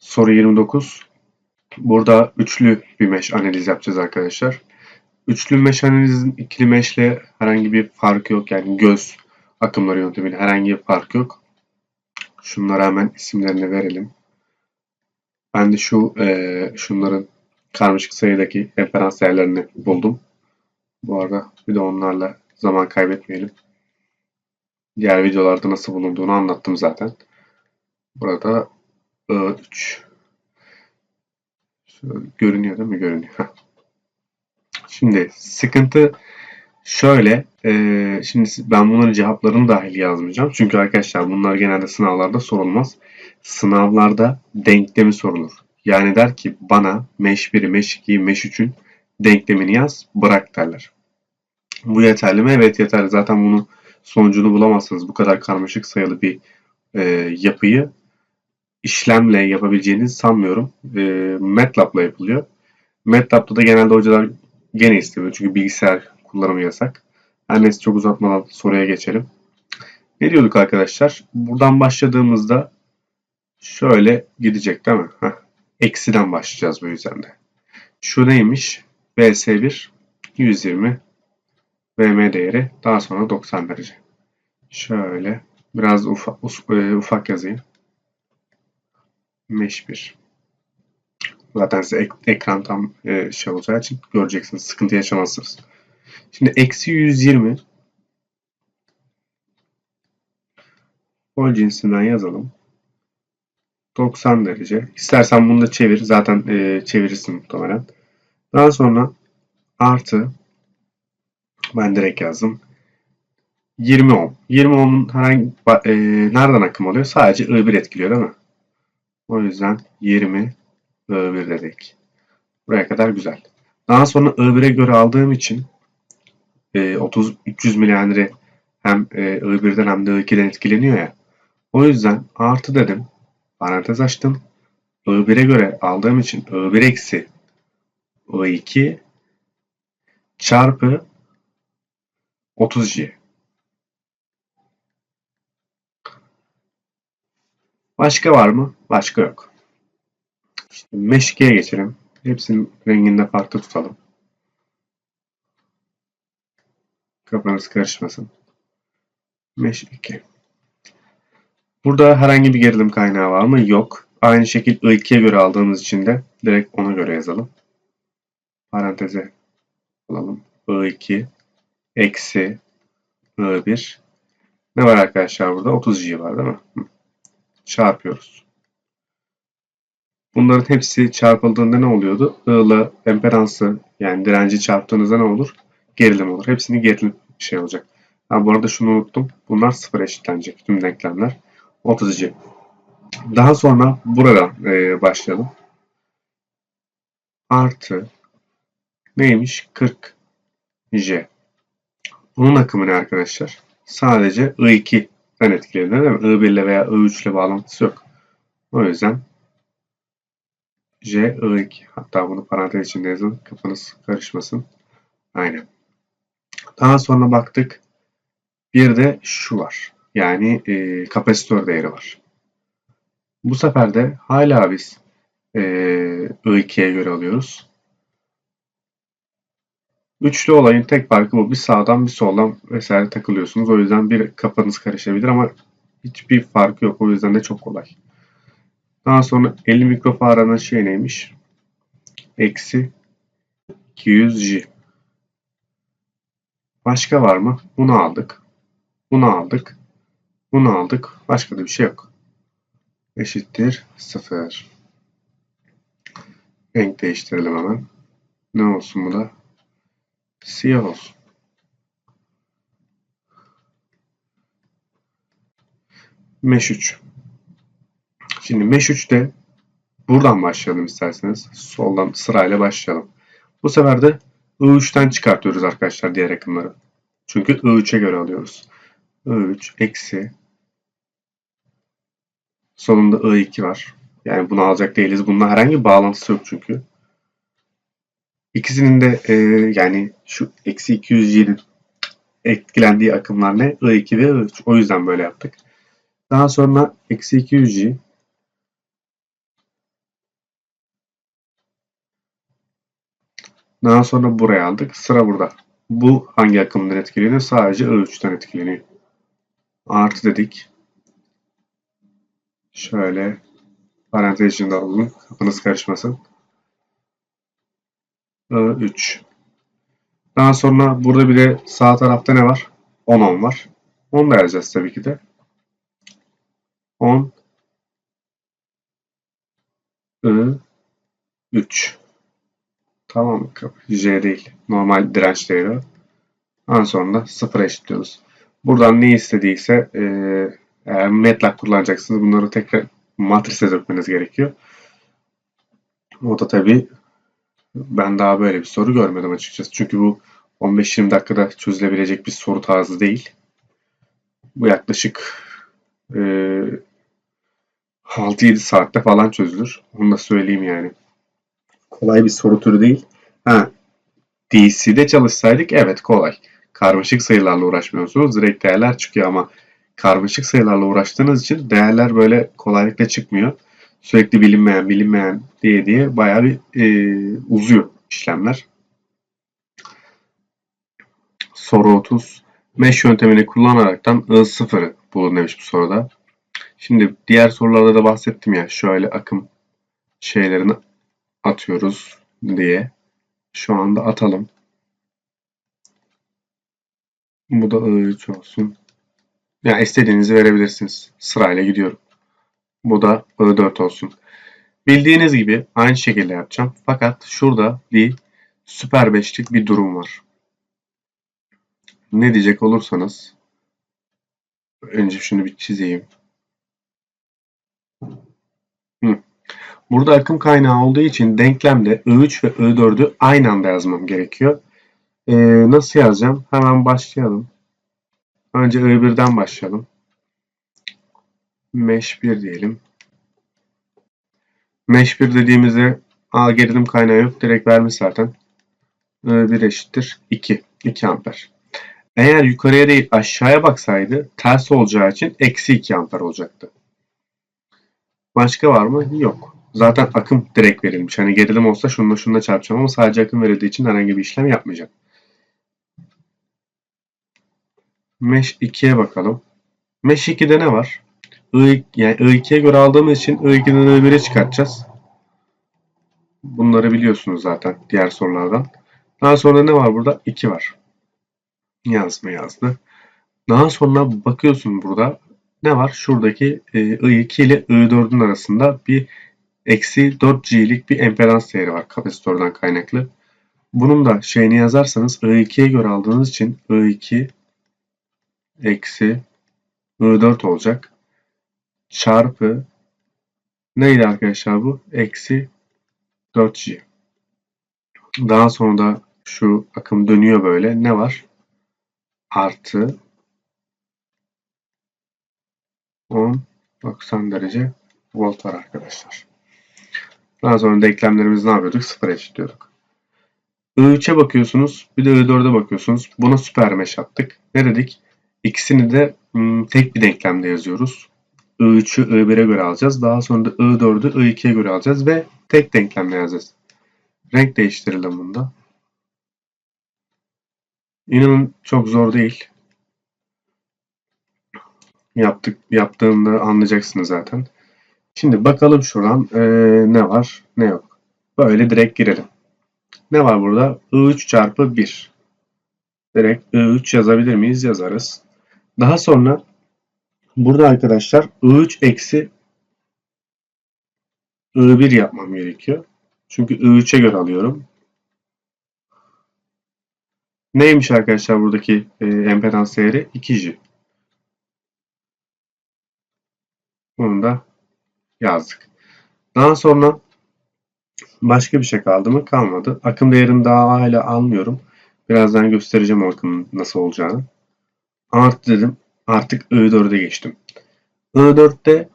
Soru 29. Burada üçlü bir mesh analiz yapacağız arkadaşlar. Üçlü mesh analizin ikili mesh'le herhangi bir farkı yok. Yani göz akımları yöntemiyle herhangi bir fark yok. Şunlara hemen isimlerini verelim. Ben de şu e, şunların karmaşık sayıdaki referans değerlerini buldum. Bu arada bir de onlarla zaman kaybetmeyelim. Diğer videolarda nasıl bulunduğunu anlattım zaten. Burada I3 Şöyle görünüyor değil mi? Görünüyor. Şimdi sıkıntı şöyle. E, şimdi ben bunların cevaplarını dahil yazmayacağım. Çünkü arkadaşlar bunlar genelde sınavlarda sorulmaz. Sınavlarda denklemi sorulur. Yani der ki bana mesh 1'i, mesh 2'yi, mesh 3'ün denklemini yaz, bırak derler. Bu yeterli mi? Evet yeterli. Zaten bunu sonucunu bulamazsınız. Bu kadar karmaşık sayılı bir e, yapıyı işlemle yapabileceğinizi sanmıyorum. E, MATLAB'la yapılıyor. MATLAB'da da genelde hocalar gene istemiyor. Çünkü bilgisayar kullanımı yasak. Her neyse çok uzatmadan soruya geçelim. Ne diyorduk arkadaşlar? Buradan başladığımızda şöyle gidecek değil mi? Heh. Eksiden başlayacağız bu yüzden de. Şu neymiş? VS1 120 VM değeri daha sonra 90 derece. Şöyle biraz ufak, ufak yazayım. Mesh 1. Zaten size ek, ekran tam e, şey olacağı için göreceksiniz. Sıkıntı yaşamazsınız. Şimdi eksi 120 Pol cinsinden yazalım. 90 derece. İstersen bunu da çevir. Zaten e, çevirirsin muhtemelen. Daha sonra artı ben direkt yazdım. 20 ohm. 20 ohm'un herhangi e, nereden akım oluyor? Sadece I1 etkiliyor değil mi? O yüzden 20 I1 dedik. Buraya kadar güzel. Daha sonra I1'e göre aldığım için e, 30 300 miliamper'i hem e, I1'den hem de I2'den etkileniyor ya. O yüzden artı dedim. Parantez açtım. I1'e göre aldığım için I1 eksi I2 çarpı 30J. Başka var mı? Başka yok. İşte meşkeye geçelim. Hepsinin renginde farklı tutalım. Kafanız karışmasın. 2. Burada herhangi bir gerilim kaynağı var mı? Yok. Aynı şekil I2'ye göre aldığımız için de direkt ona göre yazalım. Paranteze alalım. I2 eksi I1 ne var arkadaşlar burada? 30G var değil mi? Çarpıyoruz. Bunların hepsi çarpıldığında ne oluyordu? I'la emperansı yani direnci çarptığınızda ne olur? Gerilim olur. Hepsini gerilim şey olacak. Ha, bu arada şunu unuttum. Bunlar sıfır eşitlenecek tüm denklemler. 30. Daha sonra buradan e, başlayalım. Artı neymiş? 40 J. Bunun akımı ne arkadaşlar? Sadece I2'den etkileniyor değil mi? I1 ile veya I3 ile bağlantısı yok. O yüzden J, I2. Hatta bunu parantez içinde yazın. Kafanız karışmasın. Aynen. Daha sonra baktık. Bir de şu var. Yani e, kapasitör değeri var. Bu sefer de hala biz e, I2'ye göre alıyoruz. Üçlü olayın tek farkı bu. Bir sağdan bir soldan vesaire takılıyorsunuz. O yüzden bir kafanız karışabilir ama hiçbir farkı yok. O yüzden de çok kolay. Daha sonra 50 mikrofaradanın şey neymiş? Eksi 200J. Başka var mı? Bunu aldık. Bunu aldık. Bunu aldık. Başka da bir şey yok. Eşittir 0. Renk değiştirelim hemen. Ne olsun bu da? Siyah olsun. Mesh 3. Şimdi Mesh 3'te buradan başlayalım isterseniz. Soldan sırayla başlayalım. Bu sefer de I3'ten çıkartıyoruz arkadaşlar diğer akımları. Çünkü I3'e göre alıyoruz. I3 eksi sonunda I2 var. Yani bunu alacak değiliz. Bununla herhangi bir bağlantısı yok çünkü. İkisinin de e, yani şu eksi 207'nin etkilendiği akımlar ne? I2 ve I3. O yüzden böyle yaptık. Daha sonra eksi 200G Daha sonra buraya aldık. Sıra burada. Bu hangi akımdan etkileniyor? Sadece I3'ten etkileniyor. Artı dedik. Şöyle parantez içinde alalım. Kafanız karışmasın. I3. Daha sonra burada bir de sağ tarafta ne var? 10 10 var. 10 da yazacağız tabii ki de. 10 I 3 Tamam mı? J değil. Normal direnç değeri. En sonunda 0 eşitliyoruz. Buradan ne istediyse e, eğer MATLAB kullanacaksınız bunları tekrar matrise dökmeniz gerekiyor. O da tabii ben daha böyle bir soru görmedim açıkçası. Çünkü bu 15-20 dakikada çözülebilecek bir soru tarzı değil. Bu yaklaşık e, 6-7 saatte falan çözülür. Onu da söyleyeyim yani. Kolay bir soru türü değil. Ha, DC'de çalışsaydık evet kolay. Karmaşık sayılarla uğraşmıyorsunuz. Direkt değerler çıkıyor ama karmaşık sayılarla uğraştığınız için değerler böyle kolaylıkla çıkmıyor. Sürekli bilinmeyen bilinmeyen diye diye bayağı bir e, uzuyor işlemler. Soru 30. Mesh yöntemini kullanaraktan I0'ı bulun demiş bu soruda. Şimdi diğer sorularda da bahsettim ya şöyle akım şeylerini atıyoruz diye. Şu anda atalım. Bu da I3 olsun. Ya yani istediğinizi verebilirsiniz. Sırayla gidiyorum. Bu da I4 olsun. Bildiğiniz gibi aynı şekilde yapacağım. Fakat şurada bir süper beşlik bir durum var. Ne diyecek olursanız önce şunu bir çizeyim. Burada akım kaynağı olduğu için denklemde I3 ve I4'ü aynı anda yazmam gerekiyor. Ee, nasıl yazacağım? Hemen başlayalım. Önce I1'den başlayalım. Mesh 1 diyelim. Mesh 1 dediğimizde A gerilim kaynağı yok. Direkt vermiş zaten. I1 eşittir 2. 2 amper. Eğer yukarıya değil aşağıya baksaydı ters olacağı için eksi 2 amper olacaktı. Başka var mı? Yok. Zaten akım direkt verilmiş. Hani gerilim olsa şununla şununla çarpacağım ama sadece akım verildiği için herhangi bir işlem yapmayacağım. Mesh 2'ye bakalım. Mesh 2'de ne var? I, yani I2'ye göre aldığımız için I2'den I1'e çıkartacağız. Bunları biliyorsunuz zaten diğer sorulardan. Daha sonra ne var burada? 2 var. Yazma yazdı. Daha sonra bakıyorsun burada ne var? Şuradaki e, I2 ile I4'ün arasında bir eksi 4G'lik bir empedans değeri var kapasitörden kaynaklı. Bunun da şeyini yazarsanız I2'ye göre aldığınız için I2 eksi I4 olacak. Çarpı neydi arkadaşlar bu? Eksi 4G. Daha sonra da şu akım dönüyor böyle. Ne var? Artı 10 90 derece volt var arkadaşlar. Daha sonra denklemlerimizi ne yapıyorduk? Sıfır eşitliyorduk. I3'e bakıyorsunuz. Bir de I4'e bakıyorsunuz. Buna süper mesh attık. Ne dedik? İkisini de ım, tek bir denklemde yazıyoruz. I3'ü I1'e göre alacağız. Daha sonra da I4'ü I2'ye göre alacağız ve tek denklemle yazacağız. Renk değiştirelim bunda. İnanın çok zor değil. Yaptık, yaptığımda anlayacaksınız zaten. Şimdi bakalım şuradan ee, ne var ne yok. Böyle direkt girelim. Ne var burada? I3 çarpı 1. Direkt I3 yazabilir miyiz? Yazarız. Daha sonra burada arkadaşlar I3 eksi I1 yapmam gerekiyor. Çünkü I3'e göre alıyorum. Neymiş arkadaşlar buradaki e, empedans değeri? 2J. Bunu da yazdık. Daha sonra başka bir şey kaldı mı? Kalmadı. Akım değerini daha hala almıyorum. Birazdan göstereceğim o akımın nasıl olacağını. Artı dedim. Artık I4'e geçtim. I4'te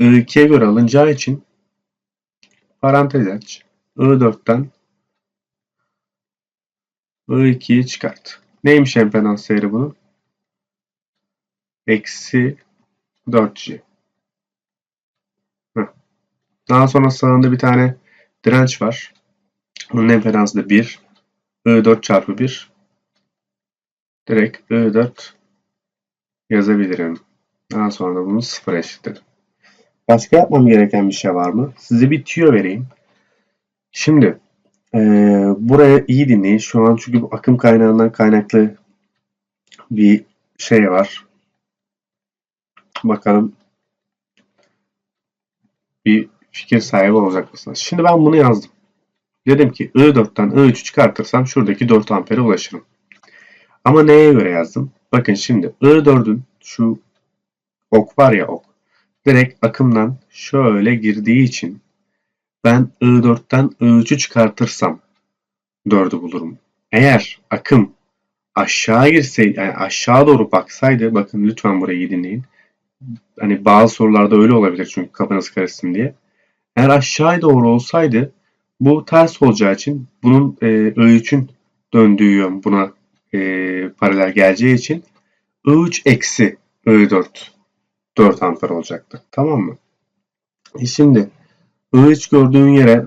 I2'ye göre alınacağı için parantez aç. I4'ten I2'yi çıkart. Neymiş empedans değeri bunun? Eksi 4G. Daha sonra sağında bir tane direnç var. Bunun empedansı da 1. I4 çarpı 1. Direkt I4 yazabilirim. Daha sonra da bunu 0 eşitledim. Başka yapmam gereken bir şey var mı? Size bir tüyo vereyim. Şimdi eee, buraya iyi dinleyin. Şu an çünkü bu akım kaynağından kaynaklı bir şey var. Bakalım bir fikir sahibi olacak mısınız? Şimdi ben bunu yazdım. Dedim ki I4'ten I3'ü çıkartırsam şuradaki 4 ampere ulaşırım. Ama neye göre yazdım? Bakın şimdi I4'ün şu ok var ya ok. Direkt akımdan şöyle girdiği için ben I4'ten I3'ü çıkartırsam 4'ü bulurum. Eğer akım aşağı girseydi, yani aşağı doğru baksaydı, bakın lütfen burayı dinleyin. Hani bazı sorularda öyle olabilir çünkü kafanız karışsın diye. Eğer aşağı doğru olsaydı bu ters olacağı için bunun e, I3'ün döndüğü yön buna e, paralel geleceği için I3 eksi I4 4 amper olacaktı. Tamam mı? E şimdi I3 gördüğün yere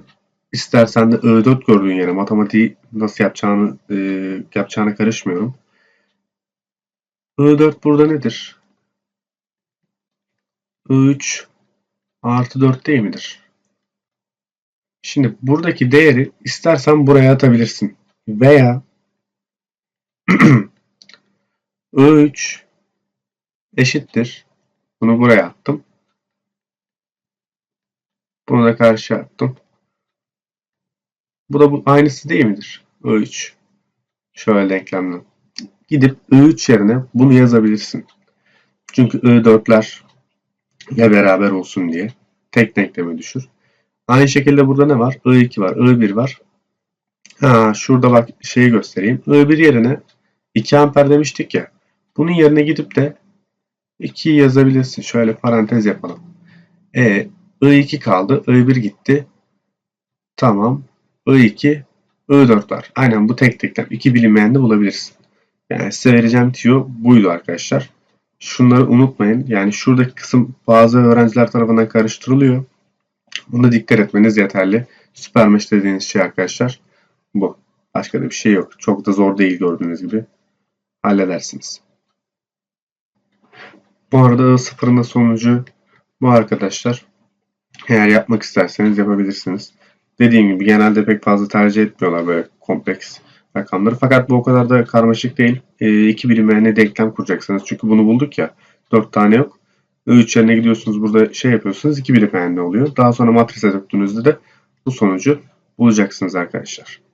istersen de I4 gördüğün yere matematiği nasıl yapacağını e, yapacağına karışmıyorum. I4 burada nedir? I3 artı 4 değil midir? Şimdi buradaki değeri istersen buraya atabilirsin. Veya I3 eşittir. Bunu buraya attım. Bunu da karşıya attım. Bu da bu aynısı değil midir? I3. Şöyle denklemle. Gidip I3 yerine bunu yazabilirsin. Çünkü I4'ler ya beraber olsun diye tek denkleme düşür. Aynı şekilde burada ne var? I2 var, I1 var. Ha, şurada bak şeyi göstereyim. I1 yerine 2 amper demiştik ya. Bunun yerine gidip de 2'yi yazabilirsin. Şöyle parantez yapalım. E, I2 kaldı. I1 gitti. Tamam. I2, I4 var. Aynen bu tek denklem. İki bilinmeyen de bulabilirsin. Yani size vereceğim tüyo buydu arkadaşlar. Şunları unutmayın. Yani şuradaki kısım bazı öğrenciler tarafından karıştırılıyor. Buna dikkat etmeniz yeterli. Süpermesh dediğiniz şey arkadaşlar bu. Başka da bir şey yok. Çok da zor değil gördüğünüz gibi. Halledersiniz. Bu arada I0'ın da sonucu bu arkadaşlar. Eğer yapmak isterseniz yapabilirsiniz. Dediğim gibi genelde pek fazla tercih etmiyorlar böyle kompleks rakamları. Fakat bu o kadar da karmaşık değil. E, iki bilinmeyene denklem kuracaksınız. Çünkü bunu bulduk ya. Dört tane yok. 3 yerine gidiyorsunuz burada şey yapıyorsunuz. iki bilinmeyenli oluyor. Daha sonra matrize döktüğünüzde de bu sonucu bulacaksınız arkadaşlar.